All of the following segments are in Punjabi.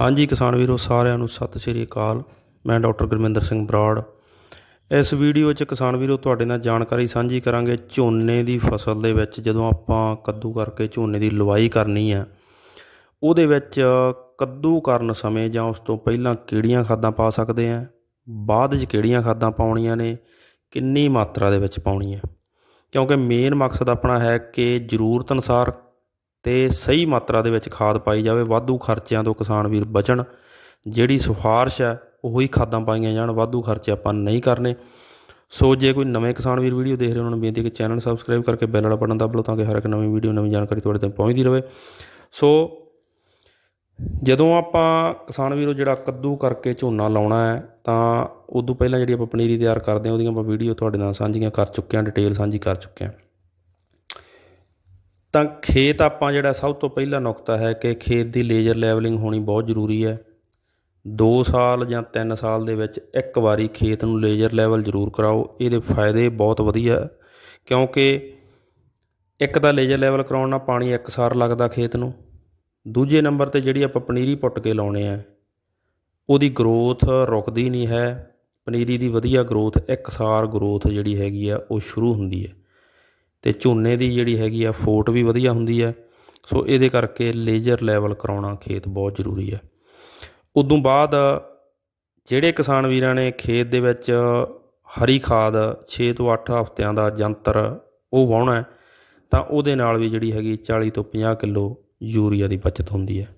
ਹਾਂਜੀ ਕਿਸਾਨ ਵੀਰੋ, ਸਾਰਿਆਂ ਨੂੰ ਸਤਿ ਸ਼੍ਰੀ ਅਕਾਲ। ਮੈਂ ਡਾਕਟਰ ਗੁਰਮਿੰਦਰ ਸਿੰਘ ਬਰਾੜ। ਇਸ ਵੀਡੀਓ 'ਚ ਕਿਸਾਨ ਵੀਰੋ, ਤੁਹਾਡੇ ਨਾਲ ਜਾਣਕਾਰੀ ਸਾਂਝੀ ਕਰਾਂਗੇ ਝੋਨੇ ਦੀ ਫਸਲ ਦੇ ਵਿੱਚ, ਜਦੋਂ ਆਪਾਂ ਕੱਦੂ ਕਰਕੇ ਝੋਨੇ ਦੀ ਲਵਾਈ ਕਰਨੀ ਹੈ। ਉਹਦੇ ਵਿੱਚ ਕੱਦੂ ਕਰਨ ਸਮੇਂ ਜਾਂ ਉਸ ਤੋਂ ਪਹਿਲਾਂ ਕਿਹੜੀਆਂ ਖਾਦਾਂ ਪਾ ਸਕਦੇ ਆ ਬਾਅਦ 'ਚ ਕਿਹੜੀਆਂ ਖਾਦਾਂ ਪਾਉਣੀਆਂ ਨੇ? ਕਿੰਨੀ ਮਾਤਰਾ ਦੇ ਵਿੱਚ ਪਾਉਣੀ ਹੈ? ਕਿਉਂਕਿ ਮੇਨ ਮਕਸਦ ਆਪਣਾ ਹੈ ਕਿ ਜ਼ਰੂਰਤ ਅਨੁਸਾਰ ਅਤੇ ਸਹੀ ਮਾਤਰਾ ਦੇ ਵਿੱਚ ਖਾਦ ਪਾਈ ਜਾਵੇ, ਵਾਧੂ ਖਰਚਿਆਂ ਤੋਂ ਕਿਸਾਨ ਵੀਰ ਬਚਣ। ਜਿਹੜੀ ਸਿਫਾਰਿਸ਼ ਹੈ, ਉਹੀ ਖਾਦਾਂ ਪਾਈਆਂ ਜਾਣ, ਵਾਧੂ ਖਰਚੇ ਆਪਾਂ ਨਹੀਂ ਕਰਨੇ। ਸੋ ਜੇ ਕੋਈ ਨਵੇਂ ਕਿਸਾਨ ਵੀਰ ਵੀਡੀਓ ਦੇਖ ਰਹੇ ਉਹਨਾਂ ਨੂੰ ਬੇਨਤੀ ਹੈ ਕਿ ਚੈਨਲ ਸਬਸਕ੍ਰਾਈਬ ਕਰਕੇ ਬੈਲ ਵਾਲਾ ਬਟਨ ਦਬ ਲਓ, ਤਾਂ ਕਿ ਹਰ ਇੱਕ ਨਵੀਂ ਵੀਡੀਓ, ਨਵੀਂ ਜਾਣਕਾਰੀ ਤੁਹਾਡੇ ਤੱਕ ਪਹੁੰਚਦੀ ਰਹੇ। ਸੋ ਜਦੋਂ ਆਪਾਂ ਕਿਸਾਨ ਵੀਰੋ ਜਿਹੜਾ ਕੱਦੂ ਕਰਕੇ ਝੋਨਾ ਲਾਉਣਾ ਹੈ, ਤਾਂ ਉਦੋਂ ਪਹਿਲਾਂ ਜਿਹੜੀ ਆਪਾਂ ਪਨੀਰੀ ਤਿਆਰ ਕਰਦੇ ਹਾਂ, ਉਹਦੀਆਂ ਆਪਾਂ ਵੀਡੀਓ ਤੁਹਾਡੇ ਨਾਲ ਸਾਂਝੀਆਂ ਕਰ ਚੁੱਕੇ ਹਾਂ, ਡਿਟੇਲ ਸਾਂਝੀ ਕਰ ਚੁੱਕੇ ਹਾਂ। ਤਾਂ ਖੇਤ ਆਪਾਂ ਜਿਹੜਾ ਸਭ ਤੋਂ ਪਹਿਲਾ ਨੁਕਤਾ ਹੈ ਕਿ ਖੇਤ ਦੀ ਲੇਜ਼ਰ ਲੈਵਲਿੰਗ ਹੋਣੀ ਬਹੁਤ ਜ਼ਰੂਰੀ ਹੈ। 2 ਸਾਲ ਜਾਂ 3 ਸਾਲ ਦੇ ਵਿੱਚ ਇੱਕ ਵਾਰੀ ਖੇਤ ਨੂੰ ਲੇਜ਼ਰ ਲੈਵਲ ਜ਼ਰੂਰ ਕਰਾਓ, ਇਹਦੇ ਫਾਇਦੇ ਬਹੁਤ ਵਧੀਆ ਕਿਉਂਕਿ ਇੱਕ ਤਾਂ ਲੇਜ਼ਰ ਲੈਵਲ ਕਰਾਉਣ ਨਾਲ ਪਾਣੀ ਇੱਕਸਾਰ ਲੱਗਦਾ ਖੇਤ ਨੂੰ, ਦੂਜੇ ਨੰਬਰ ਤੇ ਜਿਹੜੀ ਆਪਾਂ ਪਨੀਰੀ ਪੁੱਟ ਕੇ ਲਾਉਣੇ ਆ, ਉਹਦੀ ਗਰੋਥ ਰੁਕਦੀ ਨਹੀਂ ਹੈ। ਪਨੀਰੀ ਦੀ ਵਧੀਆ ਗਰੋਥ ਇੱਕਸਾਰ ਗਰੋਥ ਜਿਹੜੀ ਹੈਗੀ ਆ, ਉਹ ਸ਼ੁਰੂ ਹੁੰਦੀ ਹੈ। ਤੇ ਝੋਨੇ ਦੀ ਜਿਹੜੀ ਹੈਗੀ ਆ ਫੋਟ ਵੀ ਵਧੀਆ ਹੁੰਦੀ ਹੈ ਸੋ ਇਹਦੇ ਕਰਕੇ ਲੇਜ਼ਰ ਲੈਵਲ ਕਰਾਉਣਾ ਖੇਤ ਬਹੁਤ ਜ਼ਰੂਰੀ ਹੈ ਉਦੋਂ ਬਾਅਦ ਜਿਹੜੇ ਕਿਸਾਨ ਵੀਰਾਂ ਨੇ ਖੇਤ ਦੇ ਵਿੱਚ ਹਰੀ ਖਾਦ 6 ਤੋਂ 8 ਹਫ਼ਤਿਆਂ ਦਾ ਜੰਤਰ ਉਹ ਵਾਹੁਣਾ ਤਾਂ ਉਹਦੇ ਨਾਲ ਵੀ ਜਿਹੜੀ ਹੈਗੀ 40 ਤੋਂ 50 ਕਿਲੋ ਯੂਰੀਆ ਦੀ ਬਚਤ ਹੁੰਦੀ ਹੈ।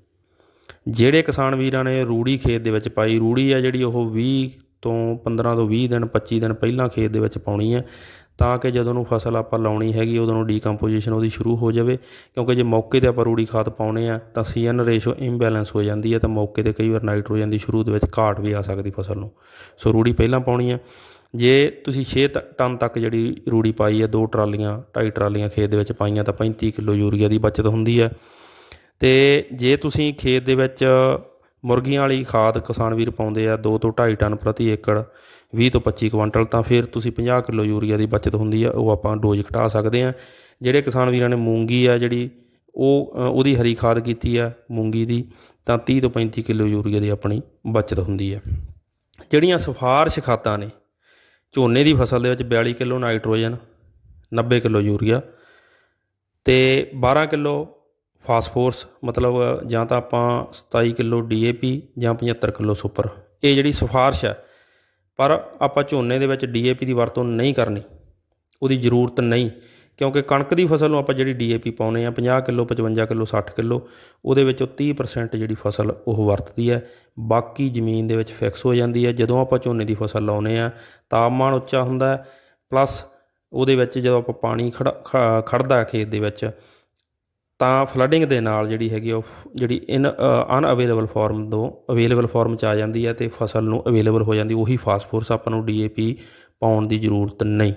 ਜਿਹੜੇ ਕਿਸਾਨ ਵੀਰਾਂ ਨੇ ਰੂੜੀ ਖੇਤ ਦੇ ਵਿੱਚ ਪਾਈ, ਰੂੜੀ ਹੈ ਜਿਹੜੀ ਉਹ 20 ਤੋਂ 15 ਤੋਂ 20 ਦਿਨ 25 ਦਿਨ ਪਹਿਲਾਂ ਖੇਤ ਦੇ ਵਿੱਚ ਪਾਉਣੀ ਹੈ ਤਾਂ ਕਿ ਜਦੋਂ ਨੂੰ ਫਸਲ ਆਪਾਂ ਲਾਉਣੀ ਹੈਗੀ, ਉਦੋਂ ਨੂੰ ਡੀਕੰਪੋਜੀਸ਼ਨ ਉਹਦੀ ਸ਼ੁਰੂ ਹੋ ਜਾਵੇ। ਕਿਉਂਕਿ ਜੇ ਮੌਕੇ ਤੇ ਆਪਾਂ ਰੂੜੀ ਖਾਦ ਪਾਉਣੇ ਆ, ਤਾਂ ਸੀਐਨ ਰੇਸ਼ੋ ਇੰਬੈਲੈਂਸ ਹੋ ਜਾਂਦੀ ਹੈ ਤਾਂ ਮੌਕੇ ਤੇ ਕਈ ਵਾਰ ਨਾਈਟ੍ਰੋਜਨ ਦੀ ਸ਼ੁਰੂ ਦੇ ਵਿੱਚ ਘਾਟ ਵੀ ਆ ਸਕਦੀ ਫਸਲ ਨੂੰ। ਸੋ ਰੂੜੀ ਪਹਿਲਾਂ ਪਾਉਣੀ ਹੈ ਜੇ ਤੁਸੀਂ 6 ਟਨ ਤੱਕ ਜਿਹੜੀ ਰੂੜੀ ਪਾਈ ਹੈ ਦੋ ਟਰਾਲੀਆਂ, ਢਾਈ ਟਰਾਲੀਆਂ ਖੇਤ ਦੇ ਵਿੱਚ ਪਾਈਆਂ, ਤਾਂ 35 ਕਿਲੋ ਯੂਰੀਆ ਦੀ ਬਚਤ ਹੁੰਦੀ ਹੈ ਤੇ ਜੇ ਤੁਸੀਂ ਖੇਤ ਦੇ ਵਿੱਚ ਮੁਰਗੀਆਂ ਵਾਲੀ ਖਾਦ ਕਿਸਾਨ ਵੀਰ ਪਾਉਂਦੇ ਆ 2 ਤੋਂ 2.5 ਟਨ ਪ੍ਰਤੀ ਏਕੜ 20 ਤੋਂ 25 ਕੁਇੰਟਲ ਤਾਂ ਫਿਰ ਤੁਸੀਂ 50 ਕਿਲੋ ਯੂਰੀਆ ਦੀ ਬਚਤ ਹੁੰਦੀ ਆ, ਉਹ ਆਪਾਂ ਡੋਜ਼ ਘਟਾ ਸਕਦੇ ਆ। ਜਿਹੜੇ ਕਿਸਾਨ ਵੀਰਾਂ ਨੇ ਮੂੰਗੀ ਆ ਜਿਹੜੀ, ਉਹ ਉਹਦੀ ਹਰੀ ਖਾਦ ਕੀਤੀ ਆ ਮੂੰਗੀ ਦੀ, ਤਾਂ 30 ਤੋਂ 35 ਕਿਲੋ ਯੂਰੀਆ ਦੀ ਆਪਣੀ ਬਚਤ ਹੁੰਦੀ ਆ। ਜਿਹੜੀਆਂ ਸਿਫਾਰਸ਼ ਖਾਦਾਂ ਨੇ, ਝੋਨੇ ਦੀ ਫਸਲ ਦੇ ਵਿੱਚ 42 ਕਿਲੋ ਨਾਈਟ੍ਰੋਜਨ 90 ਕਿਲੋ ਯੂਰੀਆ ਤੇ 12 ਕਿਲੋ ਫਾਸਫੋਰਸ, ਮਤਲਬ ਜਾਂ ਤਾਂ ਆਪਾਂ 27 ਕਿਲੋ ਡੀਏਪੀ ਜਾਂ 75 ਕਿਲੋ ਸੁਪਰ। ਇਹ ਜਿਹੜੀ ਸਿਫਾਰਸ਼ ਹੈ ਪਰ ਆਪਾਂ ਝੋਨੇ ਦੇ ਵਿੱਚ ਡੀਏਪੀ ਦੀ ਵਰਤੋਂ ਨਹੀਂ ਕਰਨੀ, ਉਹਦੀ ਜ਼ਰੂਰਤ ਨਹੀਂ, ਕਿਉਂਕਿ ਕਣਕ ਦੀ ਫਸਲ ਨੂੰ ਆਪਾਂ ਜਿਹੜੀ ਡੀਏਪੀ ਪਾਉਨੇ ਆ 50 ਕਿਲੋ 55 ਕਿਲੋ 60 ਕਿਲੋ, ਉਹਦੇ ਵਿੱਚੋਂ 30% ਜਿਹੜੀ ਫਸਲ ਉਹ ਵਰਤਦੀ ਹੈ, ਬਾਕੀ ਜ਼ਮੀਨ ਦੇ ਵਿੱਚ ਫਿਕਸ ਹੋ ਜਾਂਦੀ ਹੈ। ਜਦੋਂ ਆਪਾਂ ਝੋਨੇ ਦੀ ਫਸਲ ਲਾਉਨੇ ਆ ਤਾਪਮਾਨ ਉੱਚਾ ਹੁੰਦਾ ਪਲੱਸ ਉਹਦੇ ਵਿੱਚ ਜਦੋਂ ਆਪਾਂ ਪਾਣੀ ਖੜਾ ਖ- ਖੜਦਾ ਖੇਤ ਦੇ ਵਿੱਚ ਤਾਂ ਫਲੱਡਿੰਗ ਦੇ ਨਾਲ ਜਿਹੜੀ ਹੈਗੀ ਉਹ ਫ- ਜਿਹੜੀ ਇਨ ਅਨਅਵੇਲੇਬਲ ਫਾਰਮ ਤੋਂ ਅਵੇਲੇਬਲ ਫਾਰਮ ਚ ਆ ਜਾਂਦੀ ਹੈ ਤੇ ਫਸਲ ਨੂੰ ਅਵੇਲੇਬਲ ਹੋ ਜਾਂਦੀ, ਉਹੀ ਫਾਸਫੋਰਸ ਆਪਾਂ ਨੂੰ ਡੀਏਪੀ ਪਾਉਣ ਦੀ ਜ਼ਰੂਰਤ ਨਹੀਂ।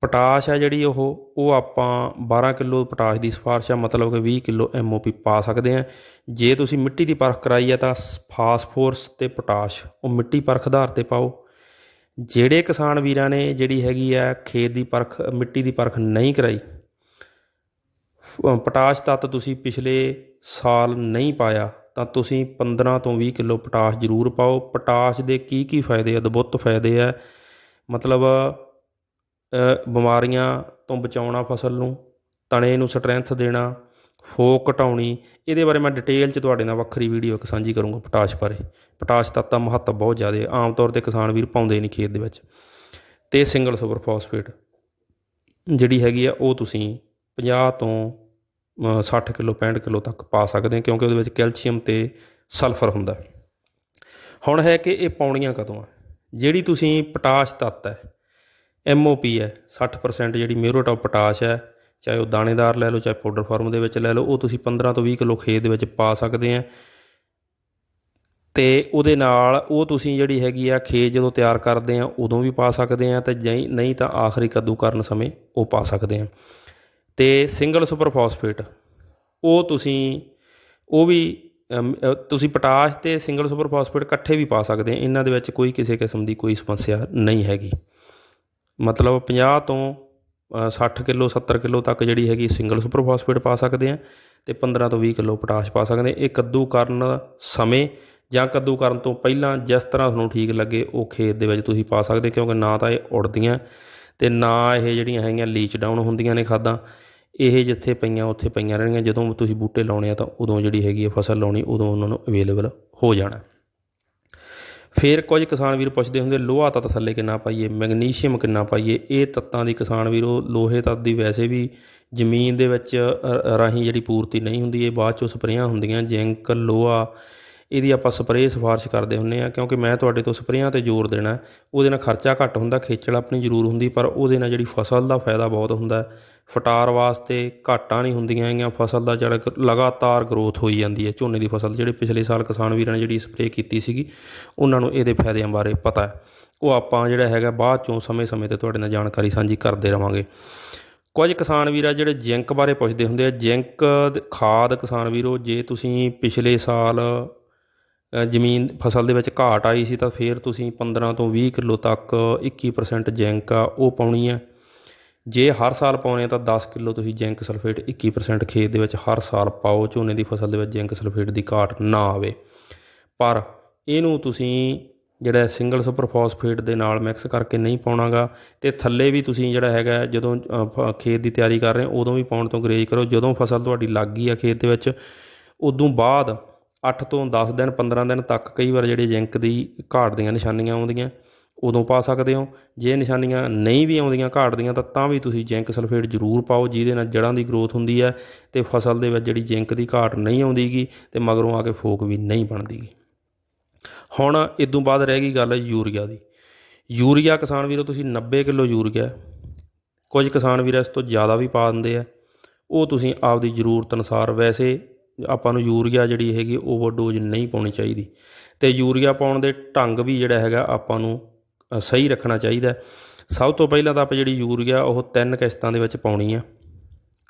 ਪੋਟਾਸ਼ ਹੈ ਜਿਹੜੀ ਉਹ ਉਹ ਆਪਾਂ 12 ਕਿਲੋ ਪੋਟਾਸ਼ ਦੀ ਸਿਫਾਰਿਸ਼ ਆ, ਮਤਲਬ ਕਿ 20 ਕਿਲੋ ਐਮਓਪੀ ਪਾ ਸਕਦੇ ਆ। ਜੇ ਤੁਸੀਂ ਮਿੱਟੀ ਦੀ ਪਰਖ ਕਰਾਈ ਹੈ ਤਾਂ ਸ- ਫਾਸਫੋਰਸ ਤੇ ਪੋਟਾਸ਼, ਉਹ ਮਿੱਟੀ ਪਰਖ ਆਧਾਰ ਤੇ ਪਾਓ। ਜਿਹੜੇ ਕਿਸਾਨ ਵੀਰਾਂ ਨੇ ਜਿਹੜੀ ਹੈਗੀ ਆ ਖੇਤ ਦੀ ਪਰਖ, ਮਿੱਟੀ ਦੀ ਪਰਖ ਨਹੀਂ ਕਰਾਈ ਪੋਟਾਸ਼ ਤੱਤ ਤੁਸੀਂ ਪਿਛਲੇ ਸਾਲ ਨਹੀਂ ਪਾਇਆ, ਤਾਂ ਤੁਸੀਂ 15 ਤੋਂ 20 ਕਿਲੋ ਪੋਟਾਸ਼ ਜ਼ਰੂਰ ਪਾਓ। ਪੋਟਾਸ਼ ਦੇ ਕੀ ਕੀ ਫਾਇਦੇ ਅਦਭੁਤ ਫਾਇਦੇ ਆ। ਮਤਲਬ ਬਿਮਾਰੀਆਂ ਤੋਂ ਬਚਾਉਣਾ ਫਸਲ ਨੂੰ, ਤਣੇ ਨੂੰ ਸਟਰੈਂਥ ਦੇਣਾ, ਫੋਕ ਘਟਾਉਣੀ, ਇਹਦੇ ਬਾਰੇ ਮੈਂ ਡਿਟੇਲ 'ਚ ਤੁਹਾਡੇ ਨਾਲ ਵੱਖਰੀ ਵੀਡੀਓ ਇੱਕ ਸਾਂਝੀ ਕਰੂੰਗਾ ਪੋਟਾਸ਼ ਬਾਰੇ। ਪੋਟਾਸ਼ ਤੱਤ ਦਾ ਮਹੱਤਵ ਬਹੁਤ ਜ਼ਿਆਦਾ ਹੈ। ਆਮ ਤੌਰ ਤੇ ਕਿਸਾਨ ਵੀਰ ਪਾਉਂਦੇ ਨਹੀਂ ਖੇਤ ਦੇ ਵਿੱਚ। ਤੇ ਸਿੰਗਲ ਸੁਪਰ ਫਾਸਫੇਟ ਜਿਹੜੀ ਹੈਗੀ ਆ, ਉਹ ਤੁਸੀਂ 50 ਤੋਂ ਅ, 60 ਕਿਲੋ 65 ਕਿਲੋ ਤੱਕ ਪਾ ਸਕਦੇ ਆ ਕਿਉਂਕਿ ਉਹਦੇ ਵਿੱਚ ਕੈਲਸ਼ੀਅਮ ਤੇ ਸਲਫਰ ਹੁੰਦਾ ਹੁਣ ਹੈ ਕਿ ਇਹ ਪਾਉਣੀਆਂ ਕਦੋਂ ਆ? ਜਿਹੜੀ ਤੁਸੀਂ ਪੋਟਾਸ਼ ਤੱਤ ਹੈ ਐਮਓਪੀ ਹੈ 60% ਜਿਹੜੀ ਮਿਊਰੋਟਾਪ ਪੋਟਾਸ਼ ਹੈ ਚਾਹੇ ਉਹ ਦਾਣੇਦਾਰ ਲੈ ਲਓ ਚਾਹੇ ਪਾਊਡਰ ਫਾਰਮ ਦੇ ਵਿੱਚ ਲੈ ਲਓ ਉਹ ਤੁਸੀਂ 15 ਤੋਂ 20 ਕਿਲੋ ਖੇਤ ਦੇ ਵਿੱਚ ਪਾ ਸਕਦੇ ਆ ਤੇ ਉਹਦੇ ਨਾਲ ਉਹ ਤੁਸੀਂ ਜਿਹੜੀ ਹੈਗੀ ਆ ਖੇਤ ਜਦੋਂ ਤਿਆਰ ਕਰਦੇ ਆ ਉਦੋਂ ਵੀ ਪਾ ਸਕਦੇ ਆ ਤੇ ਜਈ- ਨਹੀਂ ਤਾਂ ਆਖਰੀ ਕੱਦੂ ਕਰਨ ਸਮੇਂ ਉਹ ਪਾ ਸਕਦੇ ਆ ਤੇ ਸਿੰਗਲ ਸੁਪਰ ਫਾਸਫੇਟ ਉਹ ਤੁਸੀਂ ਉਹ ਵੀ ਤੁਸੀਂ ਪੋਟਾਸ਼ ਤੇ ਸਿੰਗਲ ਸੁਪਰ ਫਾਸਫੇਟ ਇਕੱਠੇ ਵੀ ਪਾ ਸਕਦੇ ਇਹਨਾਂ ਦੇ ਵਿੱਚ ਕੋਈ ਕਿਸੇ ਕਿਸਮ ਦੀ ਕੋਈ ਸਮੱਸਿਆ ਨਹੀਂ ਹੈਗੀ। ਮਤਲਬ 50 ਤੋਂ ਅ, 60 ਕਿਲੋ 70 ਕਿਲੋ ਤੱਕ ਜਿਹੜੀ ਹੈਗੀ ਸਿੰਗਲ ਸੁਪਰ ਫਾਸਫੇਟ ਪਾ ਸਕਦੇ ਆ ਤੇ 15 ਤੋਂ 20 ਕਿਲੋ ਪੋਟਾਸ਼ ਪਾ ਸਕਦੇ ਇਹ ਕੱਦੂ ਕਰਨ ਸਮੇਂ ਜਾਂ ਕੱਦੂ ਕਰਨ ਤੋਂ ਪਹਿਲਾਂ ਜਿਸ ਤਰ੍ਹਾਂ ਤੁਹਾਨੂੰ ਠੀਕ ਲੱਗੇ ਉਹ ਖੇਤ ਦੇ ਵਿੱਚ ਤੁਸੀਂ ਪਾ ਸਕਦੇ ਕਿਉਂਕਿ ਨਾ ਤਾਂ ਇਹ ਉੜਦੀਆਂ ਤੇ ਨਾ ਇਹ ਜਿਹੜੀਆਂ ਹੈਗੀਆਂ ਲੀਚ ਡਾਊਨ ਹੁੰਦੀਆਂ ਨੇ ਖਾਦਾਂ। ਇਹ ਜਿੱਥੇ ਪਈਆਂ, ਉੱਥੇ ਪਈਆਂ ਰਹਿਣਗੀਆਂ। ਜਦੋਂ ਤੁਸੀਂ ਬੂਟੇ ਲਾਉਣੇ ਆ ਤਾਂ ਉਦੋਂ ਜਿਹੜੀ ਹੈਗੀ ਹੈ ਫਸਲ ਲਾਉਣੀ, ਉਦੋਂ ਉਹਨਾਂ ਨੂੰ ਅਵੇਲੇਬਲ ਹੋ ਜਾਣਾ। ਫਿਰ ਕੁਝ ਕਿਸਾਨ ਵੀਰ ਪੁੱਛਦੇ ਹੁੰਦੇ, ਲੋਹਾ ਤੱਤ ਥੱਲੇ ਕਿੰਨਾ ਪਾਈਏ, ਮੈਗਨੀਸ਼ੀਅਮ ਕਿੰਨਾ ਪਾਈਏ? ਇਹ ਤੱਤਾਂ ਦੀ ਕਿਸਾਨ ਵੀਰੋ, ਲੋਹੇ ਤੱਤ ਦੀ ਵੈਸੇ ਵੀ ਜ਼ਮੀਨ ਦੇ ਵਿੱਚ ਰਾਹੀਂ ਜਿਹੜੀ ਪੂਰਤੀ ਨਹੀਂ ਹੁੰਦੀ, ਇਹ ਬਾਅਦ ਚੋਂ ਸਪਰੇਆਂ ਹੁੰਦੀਆਂ, ਜ਼ਿੰਕ, ਲੋਹਾ ਇਹਦੀ ਆਪਾਂ ਸਪਰੇਅ ਸਿਫਾਰਿਸ਼ ਕਰਦੇ ਹੁੰਨੇ ਆ, ਕਿਉਂਕਿ ਮੈਂ ਤੁਹਾਡੇ ਤੋਂ ਸਪਰੇਆਂ ਤੇ ਜ਼ੋਰ ਦੇਣਾ, ਉਹਦੇ ਨਾਲ ਖਰਚਾ ਘੱਟ ਹੁੰਦਾ, ਖੇਚਲ ਆਪਣੀ ਜ਼ਰੂਰ ਹੁੰਦੀ, ਪਰ ਉਹਦੇ ਨਾਲ ਜਿਹੜੀ ਫਸਲ ਦਾ ਫਾਇਦਾ ਬਹੁਤ ਹੁੰਦਾ। ਫਟਾਰ ਵਾਸਤੇ ਘਾਟਾਂ ਨਹੀਂ ਹੁੰਦੀਆਂ ਹੈਗੀਆਂ, ਫਸਲ ਦਾ ਜਿਹੜਾ ਕ- ਲਗਾਤਾਰ ਗਰੋਥ ਹੋਈ ਜਾਂਦੀ ਹੈ। ਝੋਨੇ ਦੀ ਫਸਲ, ਜਿਹੜੇ ਪਿਛਲੇ ਸਾਲ ਕਿਸਾਨ ਵੀਰਾਂ ਨੇ ਜਿਹੜੀ ਸਪਰੇਅ ਕੀਤੀ ਸੀਗੀ, ਉਹਨਾਂ ਨੂੰ ਇਹਦੇ ਫਾਇਦਿਆਂ ਬਾਰੇ ਪਤਾ ਹੈ। ਉਹ ਆਪਾਂ ਜਿਹੜਾ ਹੈਗਾ, ਬਾਅਦ ਚੋਂ ਸਮੇਂ-ਸਮੇਂ ਤੇ ਤੁਹਾਡੇ ਨਾਲ ਜਾਣਕਾਰੀ ਸਾਂਝੀ ਕਰਦੇ ਰਵਾਂਗੇ। ਕੁਝ ਕਿਸਾਨ ਵੀਰ ਆ ਜਿਹੜੇ ਜਿੰਕ ਬਾਰੇ ਪੁੱਛਦੇ ਹੁੰਦੇ ਆ, ਜਿੰਕ ਖਾਦ ਕਿਸਾਨ ਵੀਰੋ, ਜੇ ਤੁਸੀਂ ਪਿਛਲੇ ਸਾਲ ਜ਼ਮੀਨ ਫਸਲ ਦੇ ਵਿੱਚ ਘਾਟ ਆਈ ਸੀ ਤਾਂ ਫਿਰ ਤੁਸੀਂ 15 ਤੋਂ 20 ਕਿਲੋ ਤੱਕ 21% ਜਿੰਕ ਆ ਉਹ ਪਾਉਣੀ ਹੈ ਜੇ ਹਰ ਸਾਲ ਪਾਉਣੇ ਤਾਂ 10 ਕਿਲੋ ਤੁਸੀਂ ਜਿੰਕ ਸਲਫੇਟ 21% ਖੇਤ ਦੇ ਵਿੱਚ ਹਰ ਸਾਲ ਪਾਓ, ਝੋਨੇ ਦੀ ਫਸਲ ਦੇ ਵਿੱਚ ਜਿੰਕ ਸਲਫੇਟ ਦੀ ਘਾਟ ਨਾ ਆਵੇ। ਪਰ ਇਹਨੂੰ ਤੁਸੀਂ ਜਿਹੜਾ ਸਿੰਗਲ ਸੁਪਰ ਫਾਸਫੇਟ ਦੇ ਨਾਲ ਮਿਕਸ ਕਰਕੇ ਨਹੀਂ ਪਾਉਣਾਗਾ ਤੇ ਥੱਲੇ ਵੀ ਤੁਸੀਂ ਜਿਹੜਾ ਹੈਗਾ ਜਦੋਂ ਫ- ਖੇਤ ਦੀ ਤਿਆਰੀ ਕਰ ਰਹੇ ਹੋ, ਉਦੋਂ ਵੀ ਪਾਉਣ ਤੋਂ ਗਰੇਜ ਕਰੋ। ਜਦੋਂ ਫਸਲ ਤੁਹਾਡੀ ਲੱਗ ਗਈ ਆ ਖੇਤ ਦੇ ਵਿੱਚ, ਉਦੋਂ ਬਾਅਦ 8 ਤੋਂ 10 ਦਿਨ 15 ਦਿਨ ਤੱਕ ਕਈ ਵਾਰ ਜਿਹੜੇ ਜਿੰਕ ਦੀ ਘਾਟ ਦੀਆਂ ਨਿਸ਼ਾਨੀਆਂ ਆਉਂਦੀਆਂ, ਉਦੋਂ ਪਾ ਸਕਦੇ ਹੋ। ਜੇ ਨਿਸ਼ਾਨੀਆਂ ਨਹੀਂ ਵੀ ਆਉਂਦੀਆਂ ਘਾਟ ਦੀਆਂ, ਤਾਂ ਤਾਂ ਵੀ ਤੁਸੀਂ ਜਿੰਕ ਸਲਫੇਟ ਜ਼ਰੂਰ ਪਾਓ, ਜਿਹਦੇ ਨਾਲ ਜੜ੍ਹਾਂ ਦੀ ਗਰੋਥ ਹੁੰਦੀ ਹੈ ਤੇ ਫਸਲ ਦੇ ਵਿੱਚ ਜਿਹੜੀ ਜਿੰਕ ਦੀ ਘਾਟ ਨਹੀਂ ਆਉਂਦੀਗੀ ਤੇ ਮਗਰੋਂ ਆ ਕੇ ਫੋਕ ਵੀ ਨਹੀਂ ਬਣਦੀਗੀ। ਹੁਣ ਇਦੋਂ ਬਾਅਦ ਰਹਿ ਗਈ ਗੱਲ ਯੂਰੀਆ ਦੀ। ਯੂਰੀਆ ਕਿਸਾਨ ਵੀਰੋ, ਤੁਸੀਂ 90 ਕਿਲੋ ਯੂਰੀਆ, ਕੁਝ ਕਿਸਾਨ ਵੀਰ ਇਸ ਤੋਂ ਜ਼ਿਆਦਾ ਵੀ ਪਾ ਦਿੰਦੇ ਆ। ਉਹ ਤੁਸੀਂ ਆਪਦੀ ਜ਼ਰੂਰਤ ਅਨੁਸਾਰ ਵੈਸੇ ਆਪਾਂ ਨੂੰ ਯੂਰੀਆ ਜਿਹੜੀ ਹੈਗੀ ਓਵਰਡੋਜ਼ ਨਹੀਂ ਪਾਉਣੀ ਚਾਹੀਦੀ। ਤੇ ਯੂਰੀਆ ਪਾਉਣ ਦੇ ਢੰਗ ਵੀ ਜਿਹੜਾ ਹੈਗਾ ਆਪਾਂ ਨੂੰ ਸਹੀ ਰੱਖਣਾ ਚਾਹੀਦਾ। ਸਭ ਤੋਂ ਪਹਿਲਾਂ ਤਾਂ ਆਪਾਂ ਜਿਹੜੀ ਯੂਰੀਆ, ਉਹ ਤਿੰਨ ਕਿਸ਼ਤਾਂ ਦੇ ਵਿੱਚ ਪਾਉਣੀ ਆ।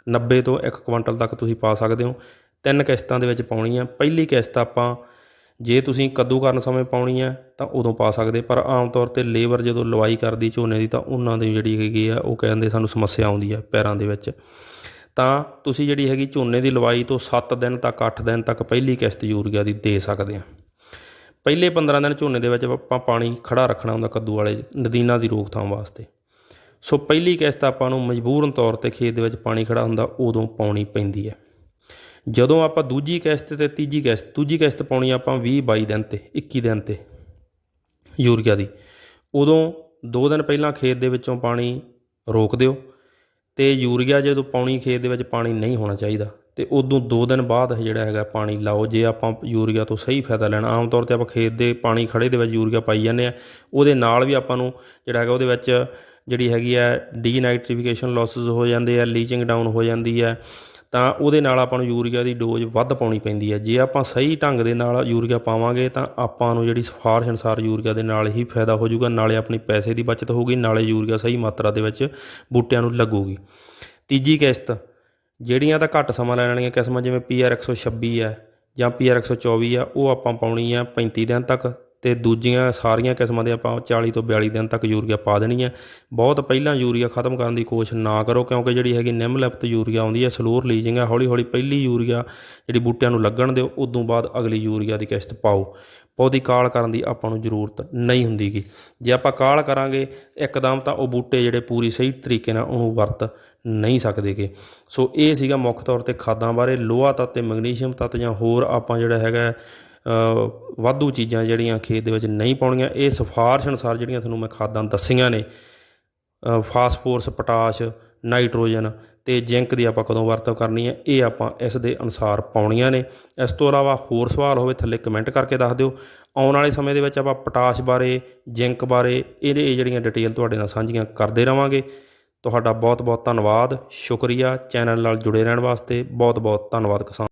90 ਤੋਂ 1 ਕੁਇੰਟਲ ਤੱਕ ਤੁਸੀਂ ਪਾ ਸਕਦੇ ਹੋ। ਤਿੰਨ ਕਿਸ਼ਤਾਂ ਦੇ ਵਿੱਚ ਪਾਉਣੀ ਆ। ਪਹਿਲੀ ਕਿਸ਼ਤ ਆਪਾਂ, ਜੇ ਤੁਸੀਂ ਕੱਦੂ ਕਰਨ ਸਮੇਂ ਪਾਉਣੀ ਆ, ਤਾਂ ਉਦੋਂ ਪਾ ਸਕਦੇ। ਪਰ ਆਮ ਤੌਰ ਤੇ ਲੇਬਰ ਜਦੋਂ ਲਵਾਈ ਕਰਦੀ ਝੋਨੇ ਦੀ, ਤਾਂ ਉਹਨਾਂ ਦੀ ਜਿਹੜੀ ਹੈਗੀ ਆ, ਉਹ ਕਹਿੰਦੇ ਸਾਨੂੰ ਸਮੱਸਿਆ ਆਉਂਦੀ ਆ ਪੈਰਾਂ ਦੇ ਵਿੱਚ। ਤਾਂ ਤੁਸੀਂ ਜਿਹੜੀ ਹੈਗੀ ਝੋਨੇ ਦੀ ਲਵਾਈ ਤੋਂ 7 ਦਿਨ ਤੱਕ 8 ਦਿਨ ਤੱਕ ਪਹਿਲੀ ਕਿਸ਼ਤ ਯੂਰੀਆ ਦੀ ਦੇ ਸਕਦੇ ਆ ਪਹਿਲੇ 15 ਦਿਨ ਝੋਨੇ ਦੇ ਵਿੱਚ ਆਪਾਂ ਪਾਣੀ ਖੜਾ ਰੱਖਣਾ ਹੁੰਦਾ ਕੱਦੂ ਵਾਲੇ ਨਦੀਨਾਂ ਦੀ ਰੋਕਥਾਮ ਵਾਸਤੇ। ਸੋ ਪਹਿਲੀ ਕਿਸ਼ਤ ਆਪਾਂ ਨੂੰ ਮਜਬੂਰਨ ਤੌਰ ਤੇ ਖੇਤ ਦੇ ਵਿੱਚ ਪਾਣੀ ਖੜਾ ਹੁੰਦਾ, ਉਦੋਂ ਪਾਉਣੀ ਪੈਂਦੀ ਹੈ। ਜਦੋਂ ਆਪਾਂ ਦੂਜੀ ਕਿਸ਼ਤ ਤੇ ਤੀਜੀ ਕਿਸ਼ਤ, ਦੂਜੀ ਕਿਸ਼ਤ ਪਾਉਣੀ ਆਪਾਂ 20 22 ਦਿਨ ਤੇ 21 ਦਿਨ ਤੇ ਯੂਰੀਆ ਦੀ, ਉਦੋਂ 2 ਦਿਨ ਪਹਿਲਾਂ ਖੇਤ ਦੇ ਵਿੱਚੋਂ ਪਾਣੀ ਰੋਕ ਦਿਓ। ਤੇ ਯੂਰੀਆ ਜਦੋਂ ਪਾਉਣੀ ਖੇਤ ਦੇ ਵਿੱਚ ਪਾਣੀ ਨਹੀਂ ਹੋਣਾ ਚਾਹੀਦਾ ਤੇ ਉਦੋਂ 2 ਦਿਨ ਬਾਅਦ ਜਿਹੜਾ ਹੈਗਾ ਪਾਣੀ ਲਾਓ, ਜੇ ਆਪਾਂ ਯੂਰੀਆ ਤੋਂ ਸਹੀ ਫਾਇਦਾ ਲੈਣਾ, ਆਮ ਤੌਰ ਤੇ ਆਪਾਂ ਖੇਤ ਦੇ ਪਾਣੀ ਖੜੇ ਦੇ ਵਿੱਚ ਯੂਰੀਆ ਪਾਈ ਜਾਂਦੇ ਆ ਉਹਦੇ ਨਾਲ ਵੀ ਆਪਾਂ ਨੂੰ ਜਿਹੜਾ ਹੈਗਾ ਉਹਦੇ ਵਿੱਚ ਜਿਹੜੀ ਹੈਗੀ ਹੈ ਡੀਨਾਈਟ੍ਰੀਫਿਕੇਸ਼ਨ ਲਾਸਸ ਹੋ ਜਾਂਦੇ ਆ ਲੀਚਿੰਗ ਡਾਊਨ ਹੋ ਜਾਂਦੀ ਹੈ ਤਾਂ ਉਹਦੇ ਨਾਲ ਆਪਾਂ ਨੂੰ ਯੂਰੀਆ ਦੀ ਡੋਜ਼ ਵੱਧ ਪਾਉਣੀ ਪੈਂਦੀ ਹੈ। ਜੇ ਆਪਾਂ ਸਹੀ ਢੰਗ ਦੇ ਨਾਲ ਯੂਰੀਆ ਪਾਵਾਂਗੇ ਤਾਂ ਆਪਾਂ ਨੂੰ ਜਿਹੜੀ ਸਿਫਾਰਿਸ਼ ਅਨੁਸਾਰ ਯੂਰੀਆ ਦੇ ਨਾਲ ਹੀ ਫਾਇਦਾ ਹੋ ਜਾਊਗਾ। ਨਾਲੇ ਆਪਣੀ ਪੈਸੇ ਦੀ ਬਚਤ ਹੋਊਗੀ, ਨਾਲੇ ਯੂਰੀਆ ਸਹੀ ਮਾਤਰਾ ਦੇ ਵਿੱਚ ਬੂਟਿਆਂ ਨੂੰ ਲੱਗੂਗੀ। ਤੀਜੀ ਕਿਸ਼ਤ, ਜਿਹੜੀਆਂ ਤਾਂ ਘੱਟ ਸਮਾਂ ਲੈਣ ਵਾਲੀਆਂ ਕਿਸਮਾਂ ਜਿਵੇਂ ਪੀਆਰ 126 ਹੈ ਜਾਂ ਪੀਆਰ 124 ਆ ਉਹ ਆਪਾਂ ਪਾਉਣੀ ਆ 35 ਦਿਨ ਤੱਕ। ਤੇ ਦੂਜੀਆਂ ਸਾਰੀਆਂ ਕਿਸਮਾਂ ਦੇ ਆਪਾਂ 40 ਤੋਂ 42 ਦਿਨ ਤੱਕ ਯੂਰੀਆ ਪਾ ਦੇਣੀ ਹੈ ਬਹੁਤ ਪਹਿਲਾਂ ਯੂਰੀਆ ਖਤਮ ਕਰਨ ਦੀ ਕੋਸ਼ਿਸ਼ ਨਾ ਕਰੋ, ਕਿਉਂਕਿ ਜਿਹੜੀ ਹੈਗੀ ਨਿਮਲਿਪਤ ਯੂਰੀਆ ਆਉਂਦੀ ਹੈ, ਸਲੋਰ ਲੀਜਿੰਗ ਹੈ ਹੌਲੀ ਹੌਲੀ ਪਹਿਲੀ ਯੂਰੀਆ ਜਿਹੜੀ ਬੂਟਿਆਂ ਨੂੰ ਲੱਗਣ ਦਿਓ, ਉਦੋਂ ਬਾਅਦ ਅਗਲੀ ਯੂਰੀਆ ਦੀ ਕਿਸ਼ਤ ਪਾਓ। ਪੌਦੀ ਕਾਲ ਕਰਨ ਦੀ ਆਪਾਂ ਨੂੰ ਜ਼ਰੂਰਤ ਨਹੀਂ ਹੁੰਦੀਗੀ। ਜੇ ਆਪਾਂ ਕਾਲ ਕਰਾਂਗੇ, ਇੱਕਦਮ ਤਾਂ ਉਹ ਬੂਟੇ ਜਿਹੜੇ ਪੂਰੀ ਸਹੀ ਤਰੀਕੇ ਨਾਲ ਉਹਨੂੰ ਵਰਤ ਨਹੀਂ ਸਕਦੇਗੇ। ਸੋ ਇਹ ਸੀਗਾ ਮੁੱਖ ਤੌਰ ਤੇ ਖਾਦਾਂ ਬਾਰੇ, ਲੋਹਾ ਤੱਤ ਤੇ ਮੈਗਨੀਸ਼ੀਅਮ ਤੱਤ ਜਾਂ ਹੋਰ ਆਪਾਂ ਜਿਹੜਾ ਹੈਗਾ ਵਾਧੂ ਚੀਜ਼ਾਂ ਜਿਹੜੀਆਂ ਖੇਤ ਦੇ ਵਿੱਚ ਨਹੀਂ ਪਾਉਣੀਆਂ, ਇਹ ਸਿਫਾਰਿਸ਼ ਅਨੁਸਾਰ ਜਿਹੜੀਆਂ ਤੁਹਾਨੂੰ ਮੈਂ ਖਾਦਾਂ ਦੱਸੀਆਂ ਨੇ ਫਾਸਫੋਰਸ, ਪੋਟਾਸ਼, ਨਾਈਟ੍ਰੋਜਨ ਤੇ ਜ਼ਿੰਕ ਦੀ ਆਪਾਂ ਕਦੋਂ ਵਰਤੋਂ ਕਰਨੀ ਹੈ, ਇਹ ਆਪਾਂ ਇਸ ਦੇ ਅਨੁਸਾਰ ਪਾਉਣੀਆਂ ਨੇ। ਇਸ ਤੋਂ ਇਲਾਵਾ ਹੋਰ ਸਵਾਲ ਹੋਵੇ ਥੱਲੇ ਕਮੈਂਟ ਕਰਕੇ ਦੱਸ ਦਿਓ। ਆਉਣ ਵਾਲੇ ਸਮੇਂ ਦੇ ਵਿੱਚ ਆਪਾਂ ਪੋਟਾਸ਼ ਬਾਰੇ, ਜ਼ਿੰਕ ਬਾਰੇ, ਇਹਦੇ ਇਹ ਜਿਹੜੀਆਂ ਡਿਟੇਲ ਤੁਹਾਡੇ ਨਾਲ ਸਾਂਝੀਆਂ ਕਰਦੇ ਰਵਾਂਗੇ। ਤੁਹਾਡਾ ਬਹੁਤ ਬਹੁਤ ਧੰਨਵਾਦ। ਸ਼ੁਕਰੀਆ। ਚੈਨਲ ਨਾਲ ਜੁੜੇ ਰਹਿਣ ਵਾਸਤੇ ਬਹੁਤ ਬਹੁਤ ਧੰਨਵਾਦ ਕਿਸਾਨ